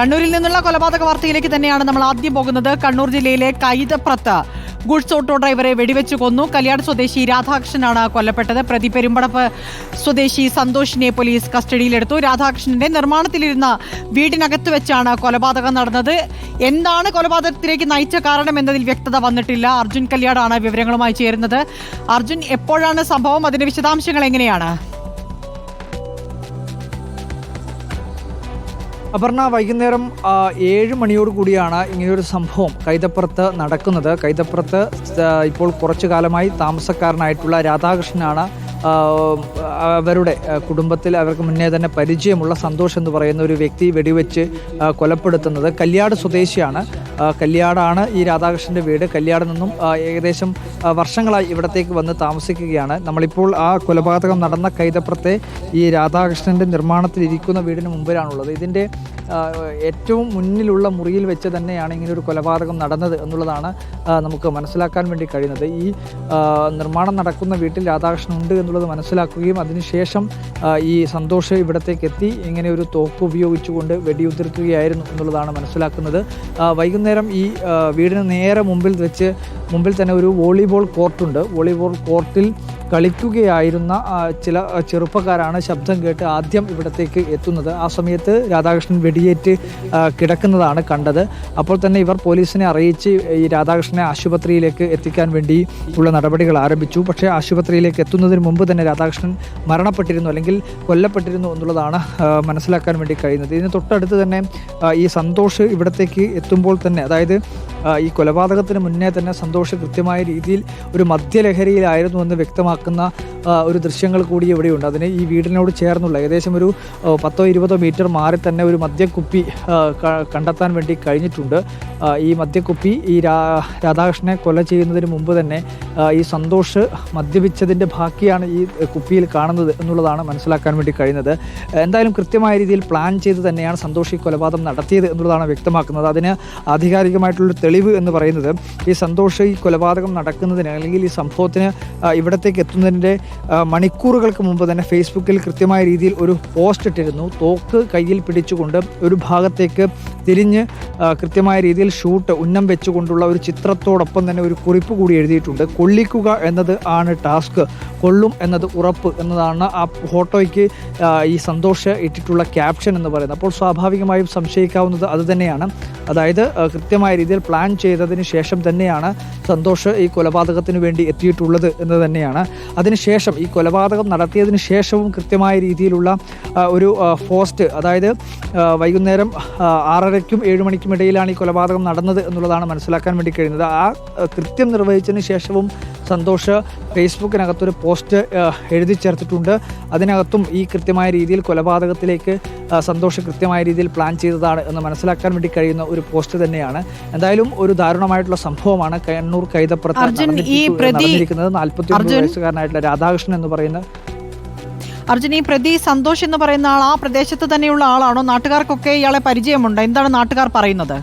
കണ്ണൂരിൽ നിന്നുള്ള കൊലപാതക വാർത്തയിലേക്ക് തന്നെയാണ് നമ്മൾ ആദ്യം പോകുന്നത്. കണ്ണൂർ ജില്ലയിലെ കൈതപ്രത്ത് ഗുഡ്സ് ഓട്ടോ ഡ്രൈവറെ വെടിവെച്ച് കൊന്നു. കല്യാട് സ്വദേശി രാധാകൃഷ്ണനാണ് കൊല്ലപ്പെട്ടത്. പ്രതി പെരുമ്പടപ്പ് സ്വദേശി സന്തോഷിനെ പോലീസ് കസ്റ്റഡിയിലെടുത്തു. രാധാകൃഷ്ണന്റെ നിർമ്മാണത്തിലിരുന്ന വീടിനകത്ത് വെച്ചാണ് കൊലപാതകം നടന്നത്. എന്താണ് കൊലപാതകത്തിലേക്ക് നയിച്ച കാരണം എന്നതിൽ വ്യക്തത വന്നിട്ടില്ല. അർജുൻ കല്യാടാണ് വിവരങ്ങളുമായി ചേരുന്നത്. അർജുൻ എപ്പോഴാണ് സംഭവം? അതിന്റെ വിശദാംശങ്ങൾ എങ്ങനെയാണ്? അപർണ വൈകുന്നേരം ഏഴ് മണിയോട് കൂടിയാണ് ഇങ്ങനെയൊരു സംഭവം കൈതപ്പുറത്ത് നടക്കുന്നത്. കൈതപ്പുറത്ത് ഇപ്പോൾ കുറച്ചു കാലമായി താമസക്കാരനായിട്ടുള്ള രാധാകൃഷ്ണനാണ് അവരുടെ കുടുംബത്തിൽ അവർക്ക് മുന്നേ തന്നെ പരിചയമുള്ള സന്തോഷ് എന്ന് പറയുന്ന ഒരു വ്യക്തി വെടിവെച്ച് കൊലപ്പെടുത്തുന്നത്. കല്യാട് സ്വദേശിയാണ്. കല്യാടാണ് ഈ രാധാകൃഷ്ണന്റെ വീട്. കല്യാട് നിന്നും ഏകദേശം വർഷങ്ങളായി ഇവിടത്തേക്ക് വന്ന് താമസിക്കുകയാണ്. നമ്മളിപ്പോൾ ആ കൊലപാതകം നടന്ന കൈതപ്പുറത്തെ ഈ രാധാകൃഷ്ണന്റെ നിർമ്മാണത്തിലിരിക്കുന്ന വീടിന് മുമ്പിലാണുള്ളത്. ഇതിന്റെ ഏറ്റവും മുന്നിലുള്ള മുറിയിൽ വെച്ച് തന്നെയാണ് ഇങ്ങനെ ഒരു കൊലപാതകം നടന്നത് എന്നുള്ളതാണ് നമുക്ക് മനസ്സിലാക്കാൻ വേണ്ടി കഴിയുന്നത്. ഈ നിർമ്മാണം നടക്കുന്ന വീട്ടിൽ രാധാകൃഷ്ണൻ ഉണ്ട് എന്നുള്ളത് മനസ്സിലാക്കുകയും അതിനുശേഷം ഈ സന്തോഷ് ഇവിടത്തേക്ക് എത്തി ഇങ്ങനെ ഒരു തോക്ക് ഉപയോഗിച്ചുകൊണ്ട് വെടിയുതിർക്കുകയായിരുന്നു എന്നുള്ളതാണ് മനസ്സിലാക്കുന്നത്. ആ, വൈകുന്നേരം ഈ വീടിന് നേരെ മുമ്പിൽ വെച്ച് മുമ്പിൽ തന്നെ ഒരു വോളിബോൾ കോർട്ടുണ്ട്. വോളിബോൾ കോർട്ടിൽ കളിക്കുകയായിരുന്ന ചില ചെറുപ്പക്കാരാണ് ശബ്ദം കേട്ട് ആദ്യം ഇവിടത്തേക്ക് എത്തുന്നത്. ആ സമയത്ത് രാധാകൃഷ്ണൻ വെടിയേറ്റ് കിടക്കുന്നതാണ് കണ്ടത്. അപ്പോൾ തന്നെ ഇവർ പോലീസിനെ അറിയിച്ച് ഈ രാധാകൃഷ്ണനെ ആശുപത്രിയിലേക്ക് എത്തിക്കാൻ വേണ്ടി ഉള്ള നടപടികൾ ആരംഭിച്ചു. പക്ഷേ ആശുപത്രിയിലേക്ക് എത്തുന്നതിന് മുമ്പ് തന്നെ രാധാകൃഷ്ണൻ മരണപ്പെട്ടിരുന്നു അല്ലെങ്കിൽ കൊല്ലപ്പെട്ടിരുന്നു എന്നുള്ളതാണ് മനസ്സിലാക്കാൻ വേണ്ടി കഴിയുന്നത്. ഇതിന് തൊട്ടടുത്ത് തന്നെ ഈ സന്തോഷ് ഇവിടത്തേക്ക് എത്തുമ്പോൾ തന്നെ അതായത് ഈ കൊലപാതകത്തിന് മുന്നേ തന്നെ സന്തോഷ് കൃത്യമായ രീതിയിൽ ഒരു മദ്യലഹരിയിലായിരുന്നു എന്ന് വ്യക്തമാക്കുന്ന ഒരു ദൃശ്യങ്ങൾ കൂടി ഇവിടെയുണ്ട്. അതിന് ഈ വീടിനോട് ചേർന്നുള്ള ഏകദേശം ഒരു പത്തോ ഇരുപതോ മീറ്റർ മാറി തന്നെ ഒരു മദ്യക്കുപ്പി കണ്ടെത്താൻ വേണ്ടി കഴിഞ്ഞിട്ടുണ്ട്. ഈ മദ്യക്കുപ്പി ഈ രാധാകൃഷ്ണനെ കൊല ചെയ്യുന്നതിന് മുമ്പ് തന്നെ ഈ സന്തോഷ് മദ്യപിച്ചതിന്റെ ബാക്കിയാണ് ഈ കുപ്പിയിൽ കാണുന്നത് എന്നുള്ളതാണ് മനസ്സിലാക്കാൻ വേണ്ടി കഴിയുന്നത്. എന്തായാലും കൃത്യമായ രീതിയിൽ പ്ലാൻ ചെയ്ത് തന്നെയാണ് സന്തോഷ് ഈ കൊലപാതകം നടത്തിയത് എന്നുള്ളതാണ് വ്യക്തമാക്കുന്നത്. അതിന് ആധികാരികമായിട്ടുള്ളൊരു തെളിവ് എന്ന് പറയുന്നത് ഈ സന്തോഷ് ഈ കൊലപാതകം നടക്കുന്നതിന് അല്ലെങ്കിൽ ഈ സംഭവത്തിന് ഇവിടത്തേക്ക് എത്തുന്നതിന്റെ മണിക്കൂറുകൾക്ക് മുമ്പ് തന്നെ ഫേസ്ബുക്കിൽ കൃത്യമായ രീതിയിൽ ഒരു പോസ്റ്റ് ഇട്ടിരുന്നു. തോക്ക് കയ്യിൽ പിടിച്ചുകൊണ്ട് ഒരു ഭാഗത്തേക്ക് തിരിഞ്ഞ് കൃത്യമായ രീതിയിൽ ഷൂട്ട് ഉന്നം വെച്ചുകൊണ്ടുള്ള ഒരു ചിത്രത്തോടൊപ്പം തന്നെ ഒരു കുറിപ്പ് കൂടി എഴുതിയിട്ടുണ്ട്. കൊള്ളിക്കുക എന്നത് ആണ് ടാസ്ക്. കൊള്ളും എന്നത് ഉറപ്പ് എന്നതാണ് ആ ഫോട്ടോയ്ക്ക് ഈ സന്തോഷ് ഇട്ടിട്ടുള്ള ക്യാപ്ഷൻ എന്ന് പറയുന്നത്. അപ്പോൾ സ്വാഭാവികമായും സംശയിക്കാവുന്നത് അത് തന്നെയാണ്. അതായത് കൃത്യമായ രീതിയിൽ പ്ലാൻ ചെയ്തതിന് ശേഷം തന്നെയാണ് സന്തോഷ് ഈ കൊലപാതകത്തിന് വേണ്ടി എത്തിയിട്ടുള്ളത് എന്ന് തന്നെയാണ്. അതിനുശേഷം ഈ കൊലപാതകം നടത്തിയതിന് ശേഷവും കൃത്യമായ രീതിയിലുള്ള ഒരു ഫോസ്റ്റ് അതായത് വൈകുന്നേരം ആറരയ്ക്കും ഏഴ് മണിക്കും ഇടയിലാണ് ഈ കൊലപാതകം നടന്നത് എന്നുള്ളതാണ് മനസ്സിലാക്കാൻ വേണ്ടി കഴിയുന്നത്. ആ, കൃത്യം നിർവഹിച്ചതിന് ശേഷവും സന്തോഷ് ഫേസ്ബുക്കിനകത്തൊരു പോസ്റ്റ് എഴുതി ചേർത്തിട്ടുണ്ട്. അതിനകത്തും ഈ കൃത്യമായ രീതിയിൽ കൊലപാതകത്തിലേക്ക് സന്തോഷ് കൃത്യമായ രീതിയിൽ പ്ലാൻ ചെയ്തതാണ് എന്ന് മനസ്സിലാക്കാൻ വേണ്ടി കഴിയുന്ന ഒരു പോസ്റ്റ് തന്നെയാണ്. എന്തായാലും ഒരു ദാരുണമായിട്ടുള്ള സംഭവമാണ് കണ്ണൂർ കൈതപ്പുറത്ത് നടന്നിരിക്കുന്നത് നാൽപ്പത്തി വയസ്സുകാരനായിട്ടുള്ള രാധാകൃഷ്ണൻ എന്ന് പറയുന്ന അർജുൻ ഈ പ്രതി സന്തോഷ് എന്ന് പറയുന്ന ആൾ ആ പ്രദേശത്ത് തന്നെയുള്ള ആളാണോ? നാട്ടുകാർക്കൊക്കെ ഇയാളെ പരിചയമുണ്ട്? എന്താണ് നാട്ടുകാർ പറയുന്നത്?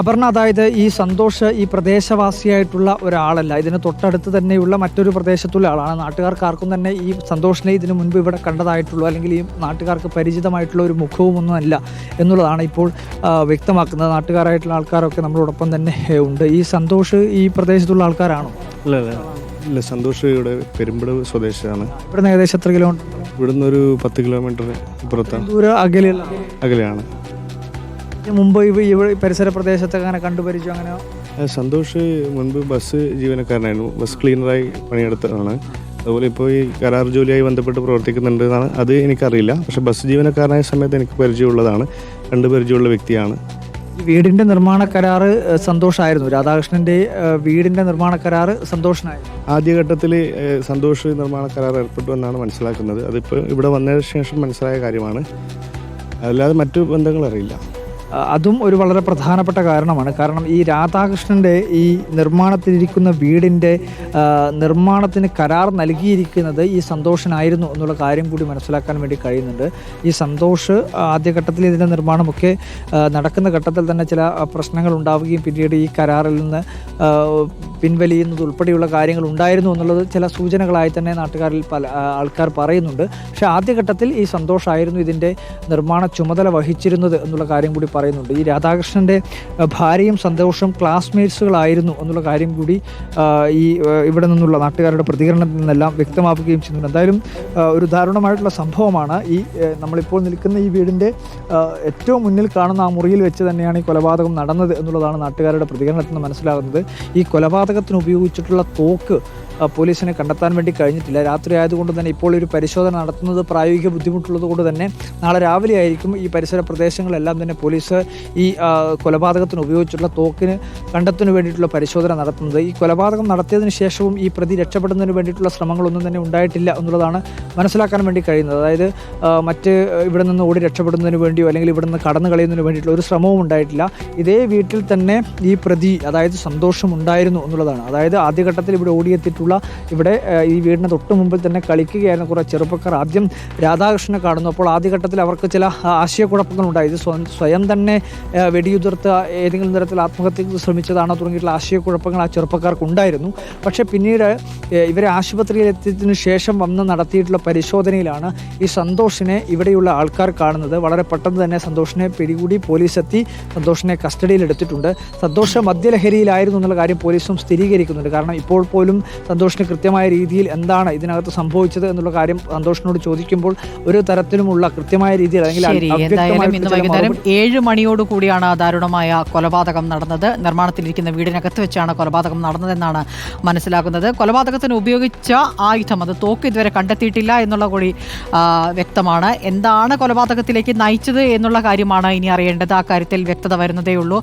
അപർണ അതായത് ഈ സന്തോഷ് ഈ പ്രദേശവാസിയായിട്ടുള്ള ഒരാളല്ല. ഇതിന് തൊട്ടടുത്ത് തന്നെയുള്ള മറ്റൊരു പ്രദേശത്തുള്ള ആളാണ്. നാട്ടുകാർക്ക് ആർക്കും തന്നെ ഈ സന്തോഷിനെ ഇതിനു മുൻപ് ഇവിടെ കണ്ടതായിട്ടുള്ളൂ. അല്ലെങ്കിൽ ഈ നാട്ടുകാർക്ക് പരിചിതമായിട്ടുള്ള ഒരു മുഖവുമൊന്നുമല്ല ഒന്നും അല്ല എന്നുള്ളതാണ് ഇപ്പോൾ വ്യക്തമാക്കുന്നത്. നാട്ടുകാരായിട്ടുള്ള ആൾക്കാരൊക്കെ നമ്മളോടൊപ്പം തന്നെ ഉണ്ട്. ഈ സന്തോഷ് ഈ പ്രദേശത്തുള്ള ആൾക്കാരാണോ? ഇല്ല ഇല്ല. സന്തോഷ് ഇവിടെ പെരുമ്പടവ് സ്വദേശിയാണ്. ഇവിടുന്ന് ഏകദേശം എത്ര കിലോമീറ്റർ ഇവിടുന്ന് ഒരു പത്ത് കിലോമീറ്റർ ദൂരം അകലെയാണ്. മുമ്പ് ഇവ ഇവിടെ പരിസര പ്രദേശത്തൊക്കെ അങ്ങനെ കണ്ടുപരിച്ചു അങ്ങനെ? സന്തോഷ് മുൻപ് ബസ് ജീവനക്കാരനായിരുന്നു. ബസ് ക്ലീനറായി പണിയെടുത്തതാണ്. അതുപോലെ ഇപ്പോൾ ഈ കരാർ ജോലിയായി ബന്ധപ്പെട്ട് പ്രവർത്തിക്കുന്നുണ്ട് എന്നാണ് അത് എനിക്കറിയില്ല. പക്ഷെ ബസ് ജീവനക്കാരനായ സമയത്ത് എനിക്ക് പരിചയമുള്ളതാണ്. രണ്ട് പരിചയമുള്ള വ്യക്തിയാണ്. ഈ വീടിന്റെ നിർമ്മാണ കരാറ് സന്തോഷായിരുന്നു. രാധാകൃഷ്ണന്റെ വീടിന്റെ നിർമ്മാണ കരാറ് സന്തോഷനായിരുന്നു. ആദ്യഘട്ടത്തിൽ സന്തോഷ് നിർമ്മാണ കരാർ ഏർപ്പെട്ടു എന്നാണ് മനസ്സിലാക്കുന്നത്. അതിപ്പോൾ ഇവിടെ വന്നതിന് ശേഷം മനസ്സിലായ കാര്യമാണ്. അല്ലാതെ മറ്റു ബന്ധങ്ങൾ അറിയില്ല. അതും ഒരു വളരെ പ്രധാനപ്പെട്ട കാരണമാണ്. കാരണം ഈ രാധാകൃഷ്ണന്റെ ഈ നിർമ്മാണത്തിലിരിക്കുന്ന വീടിന്റെ നിർമ്മാണത്തിന് കരാർ നൽകിയിരിക്കുന്നത് ഈ സന്തോഷനായിരുന്നു എന്നുള്ള കാര്യം കൂടി മനസ്സിലാക്കാൻ വേണ്ടി കഴിയുന്നുണ്ട്. ഈ സന്തോഷ് ആദ്യഘട്ടത്തിൽ ഇതിന്റെ നിർമ്മാണമൊക്കെ നടക്കുന്ന ഘട്ടത്തിൽ തന്നെ ചില പ്രശ്നങ്ങൾ ഉണ്ടാവുകയും പിന്നീട് ഈ കരാറിൽ നിന്ന് പിൻവലിയുന്നത് ഉൾപ്പെടെയുള്ള കാര്യങ്ങൾ ഉണ്ടായിരുന്നു എന്നുള്ളത് ചില സൂചനകളായി തന്നെ നാട്ടുകാരിൽ പല ആൾക്കാർ പറയുന്നുണ്ട്. പക്ഷേ ആദ്യഘട്ടത്തിൽ ഈ സന്തോഷമായിരുന്നു ഇതിന്റെ നിർമ്മാണ ചുമതല വഹിച്ചിരുന്നത് എന്നുള്ള കാര്യം കൂടി പറയുന്നുണ്ട്. ഈ രാധാകൃഷ്ണന്റെ ഭാര്യയും സന്തോഷം ക്ലാസ്മേറ്റ്സുകളായിരുന്നു എന്നുള്ള കാര്യം കൂടി ഈ ഇവിടെ നിന്നുള്ള നാട്ടുകാരുടെ പ്രതികരണത്തിൽ നിന്നെല്ലാം വ്യക്തമാക്കുകയും ചെയ്യുന്നുണ്ട്. എന്തായാലും ഒരു ദാരുണമായിട്ടുള്ള സംഭവമാണ് ഈ നമ്മളിപ്പോൾ നിൽക്കുന്ന ഈ വീടിന്റെ ഏറ്റവും മുന്നിൽ കാണുന്ന ആ മുറിയിൽ വെച്ച് തന്നെയാണ് ഈ കൊലപാതകം നടന്നത് എന്നുള്ളതാണ് നാട്ടുകാരുടെ പ്രതികരണത്തിൽ നിന്ന് മനസ്സിലാകുന്നത്. ഈ കൊലപാതകത്തിന് ഉപയോഗിച്ചിട്ടുള്ള തോക്ക് പോലീസിനെ കണ്ടെത്താൻ വേണ്ടി കഴിഞ്ഞിട്ടില്ല. രാത്രി ആയതുകൊണ്ട് തന്നെ ഇപ്പോൾ ഒരു പരിശോധന നടത്തുന്നത് പ്രായോഗിക ബുദ്ധിമുട്ടുള്ളത് കൊണ്ട് തന്നെ നാളെ രാവിലെ ആയിരിക്കും ഈ പരിസര പ്രദേശങ്ങളെല്ലാം തന്നെ പോലീസ് ഈ കൊലപാതകത്തിന് ഉപയോഗിച്ചിട്ടുള്ള തോക്കിന് കണ്ടെത്തുന്നതിന് വേണ്ടിയിട്ടുള്ള പരിശോധന നടത്തുന്നത്. ഈ കൊലപാതകം നടത്തിയതിനു ശേഷവും ഈ പ്രതി രക്ഷപ്പെടുന്നതിന് വേണ്ടിയിട്ടുള്ള ശ്രമങ്ങളൊന്നും തന്നെ ഉണ്ടായിട്ടില്ല എന്നുള്ളതാണ് മനസ്സിലാക്കാൻ വേണ്ടി കഴിയുന്നത്. അതായത് മറ്റ് ഇവിടെ നിന്ന് ഓടി രക്ഷപ്പെടുന്നതിന് വേണ്ടിയോ അല്ലെങ്കിൽ ഇവിടെ നിന്ന് കടന്നു കളയുന്നതിന് വേണ്ടിയിട്ടുള്ള ഒരു ശ്രമവും ഉണ്ടായിട്ടില്ല. ഇതേ വീട്ടിൽ തന്നെ ഈ പ്രതി അതായത് സന്തോഷം ഉണ്ടായിരുന്നു എന്നുള്ളതാണ്. അതായത് ആദ്യഘട്ടത്തിൽ ഇവിടെ ഓടിയെത്തിയിട്ടുള്ള ഇവിടെ ഈ വീടിന് തൊട്ട് മുമ്പിൽ തന്നെ കളിക്കുകയായിരുന്നു കുറേ ചെറുപ്പക്കാർ. ആദ്യം രാധാകൃഷ്ണനെ കാണുന്നു. അപ്പോൾ ആദ്യഘട്ടത്തിൽ അവർക്ക് ചില ആ, ആശയക്കുഴപ്പങ്ങൾ ഉണ്ടായി. ഇത് സ്വ- സ്വയം തന്നെ വെടിയുതിർത്ത് ഏതെങ്കിലും തരത്തിൽ ആത്മഹത്യക്ക് ശ്രമിച്ചതാണോ തുടങ്ങിയിട്ടുള്ള ആശയക്കുഴപ്പങ്ങൾ ആ ചെറുപ്പക്കാർക്ക് ഉണ്ടായിരുന്നു. പക്ഷേ പിന്നീട് ഇവരെ ആശുപത്രിയിൽ എത്തിയതിനു ശേഷം വന്ന് നടത്തിയിട്ടുള്ള പരിശോധനയിലാണ് ഈ സന്തോഷിനെ ഇവിടെയുള്ള ആൾക്കാർ കാണുന്നത്. വളരെ പെട്ടെന്ന് തന്നെ സന്തോഷിനെ പിടികൂടി പോലീസ് എത്തി സന്തോഷിനെ കസ്റ്റഡിയിൽ എടുത്തിട്ടുണ്ട്. സന്തോഷ് മദ്യലഹരിയിലായിരുന്നു എന്നുള്ള കാര്യം പോലീസും സ്ഥിരീകരിക്കുന്നുണ്ട്. കാരണം ഇപ്പോൾ പോലും സന്തോഷിന് കൃത്യമായ രീതിയിൽ എന്താണ് ഇതിനകത്ത് സംഭവിച്ചത് എന്നുള്ള കാര്യം സന്തോഷിനോട് ചോദിക്കുമ്പോൾ ഒരു തരത്തിലുമുള്ള കൃത്യമായ രീതിയിൽ അല്ലെങ്കിൽ ഏഴ് മണിയോട് കൂടിയാണ് ദാരുണമായ കൊലപാതകം നടന്നത്. നിർമ്മാണത്തിലിരിക്കുന്ന വീടിനകത്ത് വെച്ചാണ് കൊലപാതകം നടന്നതെന്നാണ് മനസ്സിലാക്കുന്നത് കൊലപാതകത്തിന് ഉപയോഗിച്ച ആയുധം അത് തോക്ക് ഇതുവരെ കണ്ടെത്തിയിട്ടില്ല എന്നുള്ള കൂടി വ്യക്തമാണ്. എന്താണ് കൊലപാതകത്തിലേക്ക് നയിച്ചത് എന്നുള്ള കാര്യമാണ് ഇനി അറിയേണ്ടത്. ആ കാര്യത്തിൽ വ്യക്തത വരുന്നതേ ഉള്ളൂ